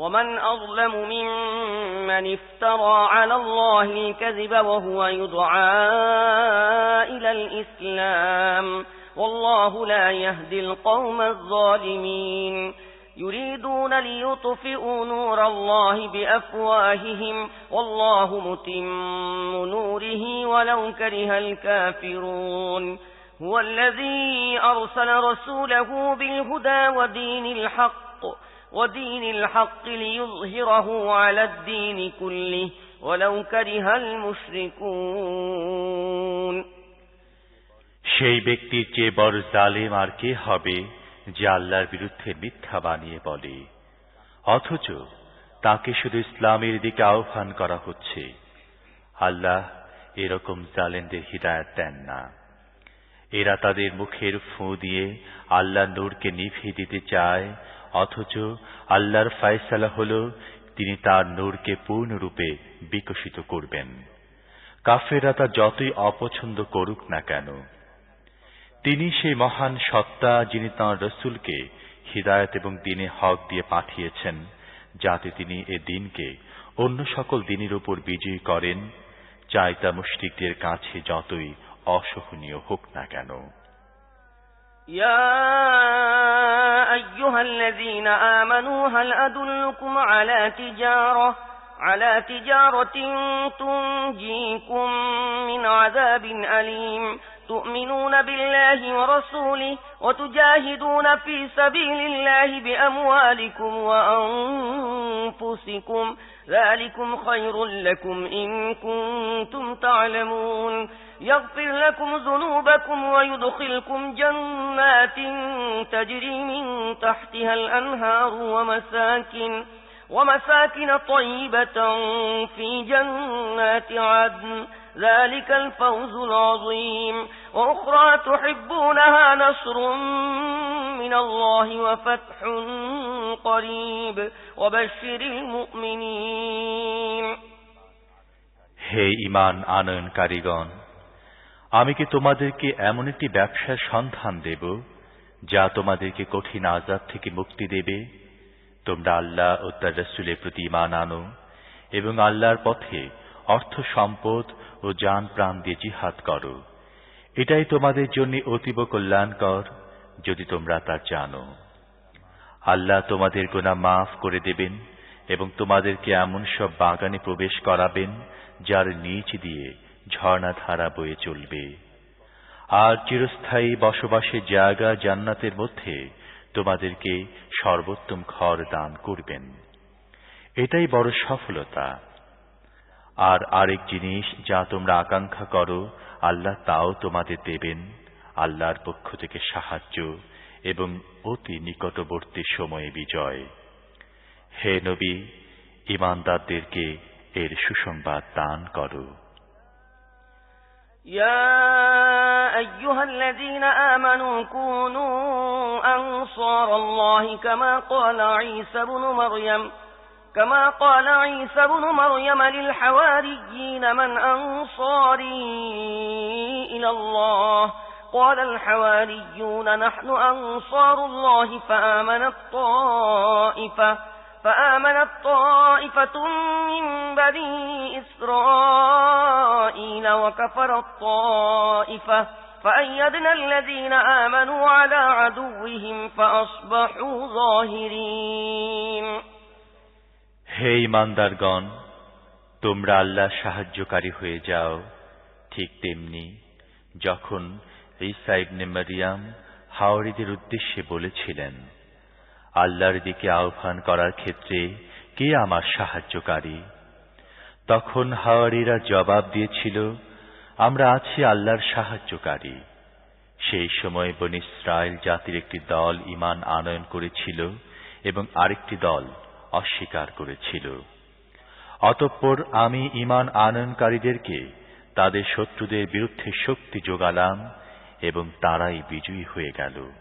ومن أظلم ممن افترى على الله الكذب وهو يدعى إلى الإسلام والله لا يهدي القوم الظالمين. يريدون ليطفئوا نور الله بأفواههم والله متم نوره ولو كره الكافرون. هو الذي أرسل رسوله بالهدى ودين الحق ودين الحق ليظهره على الدين كله ولو كره المشركون সেই ব্যক্তির চেয়ে বড় জালেম আর কে হবে যে আল্লাহর বিরুদ্ধে মিথ্যা বানিয়ে বলে অথচ তাকে শুধু ইসলামের দিকে আহ্বান করা হচ্ছে আল্লাহ এরকম জালেনদের হৃদায়ত দেন না এরা তাদের মুখের ফু দিয়ে আল্লাহ নূরকে নিভিয়ে দিতে চায় অথচ আল্লাহর ফায়সালা হল তিনি তার নূরকে পূর্ণরূপে বিকশিত করবেন। কাফেরা তা যতই অপছন্দ করুক না কেন। তিনি সেই মহান সত্তা যিনি তাঁর রসুলকে হৃদায়ত এবং দিনে হক দিয়ে পাঠিয়েছেন, যাতে তিনি এ দিনকে অন্য সকল দিনের উপর বিজয়ী করেন, চাই তা মুশরিকদের কাছে যতই অসহনীয় হোক না কেন। يا أيها الذين آمنوا هل أدلكم على تجارة على تجارة تنجيكم من عذاب أليم؟ تؤمنون بالله ورسوله وتجاهدون في سبيل الله بأموالكم وأنفسكم. ذلكم خير لكم إن كنتم تعلمون. يغفر لكم ذنوبكم ويدخلكم جنات تجري من تحتها الأنهار ومساكن ومساكن طيبة في جنات عدن. ذلك الفوز العظيم. وأخرى تحبونها نصر من الله وفتح قريب. وبشر المؤمنين. هي إيمان آنن كاريغان. আমি কি তোমাদেরকে এমন একটি ব্যবসার সন্ধান দেব, যা তোমাদেরকে কঠিন আজাদ থেকে মুক্তি দেবে? তোমরা আল্লাহ ও তার রসুলের প্রতি ইমান আনো এবং আল্লাহর পথে অর্থ সম্পদ ও যান প্রাণ দিয়ে জিহাদ করো। এটাই তোমাদের জন্য অতীব কল্যাণকর, যদি তোমরা তা জানো। আল্লাহ তোমাদের গোনা মাফ করে দেবেন এবং তোমাদেরকে এমন সব বাগানে প্রবেশ করাবেন, যার নিচ দিয়ে ঝর্ণা ধারা বয়ে চলবে। আর চিরস্থায়ী বসবাসের জায়গা জান্নাতের মধ্যে তোমাদেরকে সর্বোত্তম ঘর দান করবেন। এটাই বড় সফলতা। আর আরেক জিনিস যা তোমরা আকাঙ্ক্ষা করো, আল্লাহ তাও তোমাদের দেবেন, আল্লাহর পক্ষ থেকে সাহায্য এবং অতি নিকটবর্তী সময়ে বিজয়। হে নবী, ইমানদারদেরকে এর সুসংবাদ দান করো। يا أيها الذين آمنوا كونوا أنصار الله كما قال عيسى بن مريم كما قال عيسى بن مريم للحواريين من أنصاري إلى الله. قال الحواريون نحن أنصار الله فآمنت طائفة. فآمنت طائفة من بني إسرائيل وكفرت طائفة فأيدنا الذين آمنوا على عدوهم فأصبحوا ظاهرين হে ইমানদারগণ তোমরা আল্লাহ সাহায্যকারী হয়ে যাও ঠিক তেমনি যখন ঈসা ইবনে মারিয়াম হাওড়িদের উদ্দেশ্যে বলেছিলেন আল্লাহর দিকে আহ্বান করার ক্ষেত্রে কে আমার সাহায্যকারী? তখন হাওয়ারিরা জবাব দিয়েছিল, আমরা আছি আল্লাহর সাহায্যকারী। সেই সময় বন ইসরায়েল জাতির একটি দল ইমান আনয়ন করেছিল এবং আরেকটি দল অস্বীকার করেছিল। অতঃপর আমি ইমান আনয়নকারীদেরকে তাদের শত্রুদের বিরুদ্ধে শক্তি যোগালাম এবং তারাই বিজয়ী হয়ে গেল।